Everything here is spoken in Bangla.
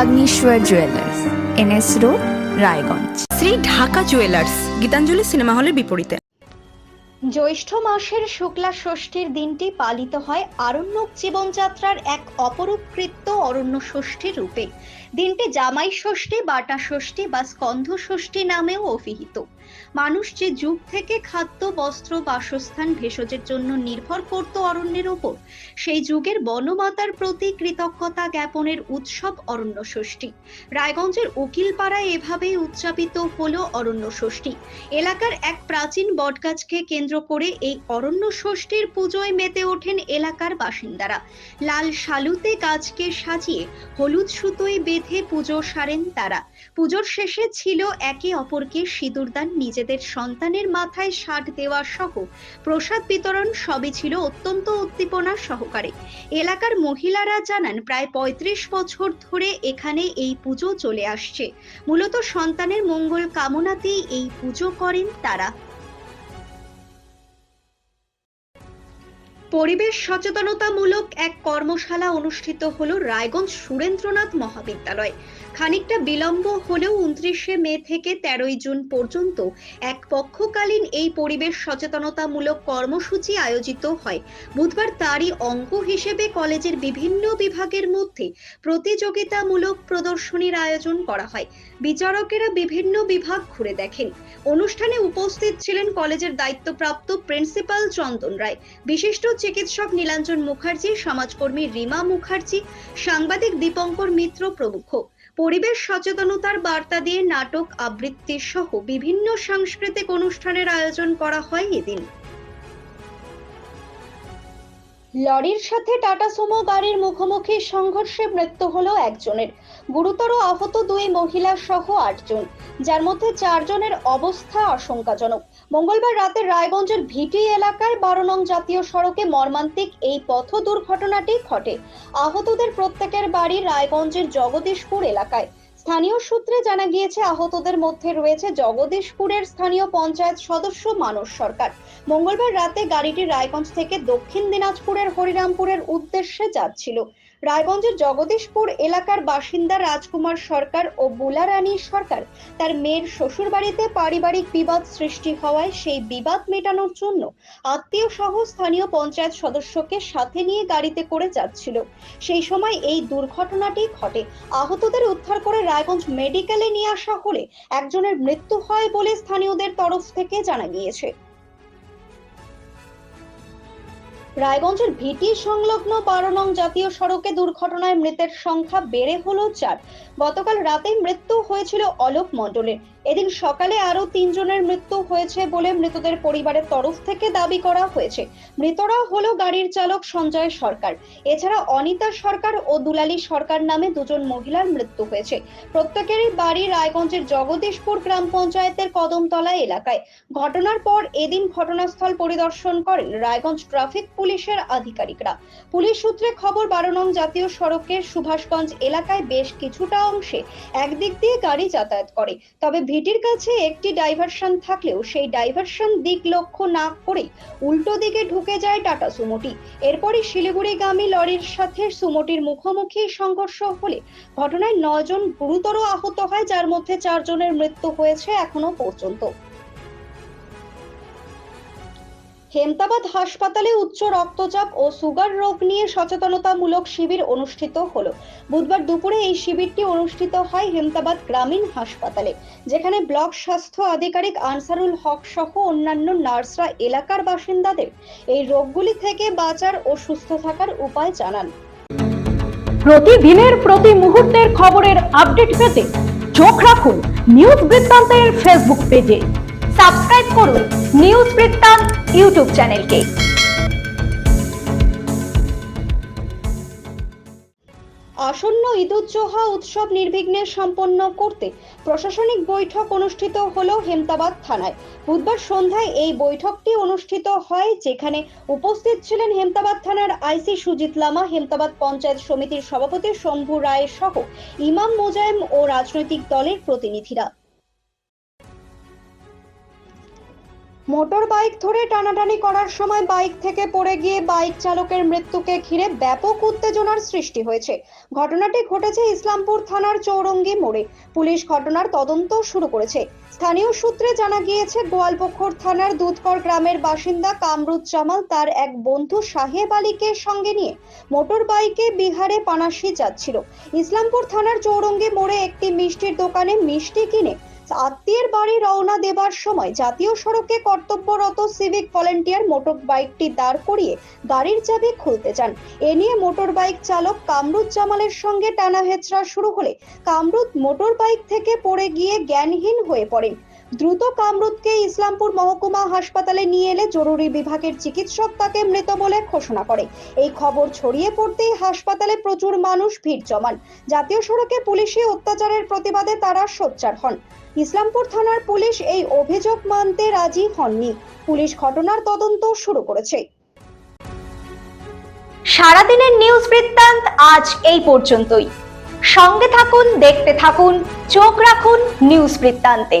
Agnishwar jewellers NS road Raiganj Shri Dhaka jewellers Gitanjali cinema হলের বিপরীতে। জ্যৈষ্ঠ মাসের শুক্লা ষষ্ঠীর দিনটি পালিত হয় আরণ্যক জীবনযাত্রার এক অপরূপ কৃত্য অরণ্য ষষ্ঠীর রূপে। দিনটি জামাই ষষ্ঠী বাটা ষষ্ঠী বা স্কন্ধ ষষ্ঠী নামেও অভিহিত। মানুষ যে যুগ থেকে খাদ্য, বস্ত্র, বাসস্থান ভেষজের জন্য নির্ভর করত অরণ্যের ওপর, সেই যুগের বনমাতার প্রতি কৃতজ্ঞতা জ্ঞাপনের উৎসব অরণ্য ষষ্ঠী রায়গঞ্জের উকিলপাড়ায় এভাবেই উদযাপিত হলো অরণ্য ষষ্ঠী এলাকার এক প্রাচীন বটগাছকে কেন্দ্র করে এই অরণ্য ষষ্ঠীর পুজোয় মেতে ওঠেন এলাকার বাসিন্দারা। লাল শালুতে গাছকে সাজিয়ে হলুদ সুতোয় বেঁধে পুজো সারেন তারা। পুজোর শেষে ছিল একে অপরকে সিঁদুরদান নিজেদের সন্তানের মাথায় ষাট দেওয়া সহ প্রসাদ বিতরণ সবই ছিল অত্যন্ত উদ্দীপনা সহকারে। এলাকার মহিলারা জানান, প্রায় পঁয়ত্রিশ বছর ধরে এখানে এই পুজো চলে আসছে। মূলত সন্তানের মঙ্গল কামনাতেই এই পুজো করেন তারা। পরিবেশ সচেতনতামূলক এক কর্মশালা অনুষ্ঠিত হলো রায়গঞ্জ সুরেন্দ্রনাথ মহাবিদ্যালয়। খানিকটা বিলম্ব হলেও উনত্রিশে মে থেকে তেরোই জুন পর্যন্ত এক পক্ষকালীন এই পরিবেশ সচেতনতামূলক কর্মসূচি আয়োজিত হয়। বুধবার তারই অঙ্গ হিসেবে কলেজের বিভিন্ন বিভাগের মধ্যে প্রতিযোগিতামূলক প্রদর্শনীর আয়োজন করা হয়। বিচারকেরা বিভিন্ন বিভাগ ঘুরে দেখেন। অনুষ্ঠানে উপস্থিত ছিলেন কলেজের দায়িত্বপ্রাপ্ত প্রিন্সিপাল চন্দন রায়। বিশিষ্ট চিকিৎসক নীলাঞ্জন মুখার্জি, সমাজকর্মী রিমা মুখার্জি, সাংবাদিক দীপঙ্কর মিত্র প্রমুখ। পরিবেশ সচেতনতার বার্তা দিয়ে নাটক আবৃত্তি সহ বিভিন্ন সাংস্কৃতিক অনুষ্ঠানের আয়োজন করা হয় এদিন। লরির সাথে টাটা সুমো গাড়ির মুখোমুখি সংঘর্ষে মৃত্যু হলো একজনের। গুরুতর আহত দুই মহিলা সহ আটজন, যার মধ্যে চারজনের অবস্থা আশঙ্কাজনক। মঙ্গলবার রাতে রায়গঞ্জের ভিটি এলাকায় বারো নং জাতীয় সড়কে মর্মান্তিক এই পথ দুর্ঘটনাটি ঘটে। আহতদের প্রত্যেকের বাড়ি রায়গঞ্জের জগদীশপুর এলাকায়। স্থানীয় সূত্রে জানা গিয়েছে, আহতদের মধ্যে রয়েছে জগদীশপুরের স্থানীয় পঞ্চায়েত সদস্য মানস সরকার। মঙ্গলবার রাতে গাড়িটি রায়গঞ্জ থেকে দক্ষিণ দিনাজপুরের হরিরামপুরের উদ্দেশ্যে যাচ্ছিল। রায়গঞ্জের জগদীশপুর এলাকার বাসিন্দা রাজকুমার সরকার ও বুলা বুলারানী সরকার তার মেয়ের শ্বশুর বাড়িতে পারিবারিক বিবাদ সৃষ্টি হওয়ায় সেই বিবাদ মেটানোর জন্য আত্মীয় সহ স্থানীয় পঞ্চায়েত সদস্যকে সাথে নিয়ে গাড়িতে করে যাচ্ছিল। সেই সময় এই দুর্ঘটনাটি ঘটে। আহতদের উদ্ধার করে রায়গঞ্জ মেডিকেলে নিয়ে আসা হলে একজনের মৃত্যু হয় বলে স্থানীয়দের তরফ থেকে জানা গিয়েছে। রায়গঞ্জের ভিটি সংলগ্ন বারো নং জাতীয় সড়কে দুর্ঘটনায় মৃতের সংখ্যা বেড়ে হলো চার। গতকাল রাতেই মৃত্যু হয়েছিল অলোক মণ্ডলের। এদিন সকালে আরও তিনজনের মৃত্যু হয়েছে বলে মৃতদের পরিবারের তরফ থেকে দাবি করা হয়েছে। মৃতরা হলো গাড়ির চালক সঞ্জয় সরকার। এছাড়া অনিতা সরকার ও দুলালী সরকার নামে দুজন মহিলার মৃত্যু হয়েছে। প্রত্যেকেরই বাড়ি রায়গঞ্জের জগদীশপুর গ্রাম পঞ্চায়েতের কদমতলা এলাকায়। ঘটনার পর এদিন ঘটনাস্থল পরিদর্শন করেন রায়গঞ্জ ট্রাফিক পুলিশের আধিকারিকরা। পুলিশ সূত্রে খবর, বারো নং জাতীয় সড়কের সুভাষগঞ্জ এলাকায় বেশ কিছুটা অংশে একদিক দিয়ে গাড়ি যাতায়াত করে। তবে ভিটির কাছে একটি ডাইভারশন থাকলেও সেই ডাইভারশন দিক লক্ষ্য না করে উল্টো দিকে ঢুকে যায় টাটা সুমোটি। এরপরই শিলিগুড়িগামী লরির সাথে সুমোটির মুখোমুখি সংঘর্ষ হলে ঘটনায় নয়জন গুরুতর আহত হয়, যার মধ্যে চারজনের মৃত্যু হয়েছে এখনও পর্যন্ত। হেমতাবাদ হাসপাতালে উচ্চ রক্তচাপ ও সুগার রোগ নিয়ে সচেতনতামূলক শিবির অনুষ্ঠিত হলো। বুধবার দুপুরে এই শিবিরটি অনুষ্ঠিত হয় হেমতাবাদ গ্রামীণ হাসপাতালে, যেখানে ব্লক স্বাস্থ্য আধিকারিক আনসারুল হক সহ অন্যান্য নার্সরা এলাকার বাসিন্দাদের এই রোগগুলি থেকে বাঁচার ও সুস্থ থাকার উপায় জানান। প্রতিদিনের প্রতি মুহূর্তের খবরের আপডেট পেতে চোখ রাখুন নিউজ বৃত্তান্তের ফেসবুক পেজে। সাবস্ক্রাইব করুন নিউজ বৃত্তান্ত ইউটিউব চ্যানেলকে। আসন্ন ঈদুজ্জোহা উৎসব নির্বিঘ্নে সম্পন্ন করতে প্রশাসনিক বৈঠক অনুষ্ঠিত হলো হেমতাবাদ থানায়। বুধবার সন্ধ্যায় এই বৈঠকটি অনুষ্ঠিত হয়, যেখানে উপস্থিত ছিলেন হেমতাবাদ থানার আইসি সুজিত লামা, হেমতাবাদ পঞ্চায়েত সমিতির সভাপতি শম্ভু রায় সহ ইমাম মোজায়েম ও রাজনৈতিক দলের প্রতিনিধিরা। মোটর বাইক ধরে টানাটানি করার সময় বাইক থেকে পড়ে গিয়ে বাইক চালকের মৃত্যুকে ঘিরে ব্যাপক উত্তেজনার সৃষ্টি হয়েছে। ঘটনাটি ঘটেছে ইসলামপুর থানার চৌরঙ্গি মোড়ে। পুলিশ ঘটনার তদন্ত শুরু করেছে। স্থানীয় সূত্রে জানা গিয়েছে গোয়ালপুকুর থানার দুধকর গ্রামের বাসিন্দা কামরুজ্জামাল তার এক বন্ধু সাহেব আলীকে সঙ্গে নিয়ে মোটর বাইকে বিহারে পানাশি যাচ্ছিল। ইসলামপুর থানার চৌরঙ্গি মোড়ে একটি মিষ্টির দোকানে মিষ্টি কিনে আত্মীয়ের বাড়ি রওনা দেবার সময় জাতীয় সড়কে কর্তব্যরত সিভিক ভলেন্টিয়ার মোটর বাইকটি দাঁড় করিয়ে গাড়ির চাবি খুলতে চান। এ নিয়ে মোটর বাইক চালক কামরুদ জামালের সঙ্গে টানা হেচড়া শুরু হলে কামরুদ মোটর বাইক থেকে পড়ে গিয়ে জ্ঞানহীন হয়ে পড়েন। দ্রুত কামরুদকে ইসলামপুর মহকুমা হাসপাতালে নিয়ে এলে জরুরি বিভাগের চিকিৎসক তাকে মৃত বলে ঘোষণা করে। এই খবর ছড়িয়ে পড়তেই হাসপাতালে প্রচুর মানুষ ভিড় জমান। জাতীয় সড়কে পুলিশি অত্যাচারের প্রতিবাদে তারা সোচ্চার হন। ইসলামপুর থানার পুলিশ এই অভিযোগ মানতে রাজি হননি। পুলিশ ঘটনার তদন্ত শুরু করেছে। সারাদিনের নিউজ বৃত্তান্ত আজ এই পর্যন্তই। সঙ্গে থাকুন, দেখতে থাকুন, চোখ রাখুন নিউজ বৃত্তান্তে।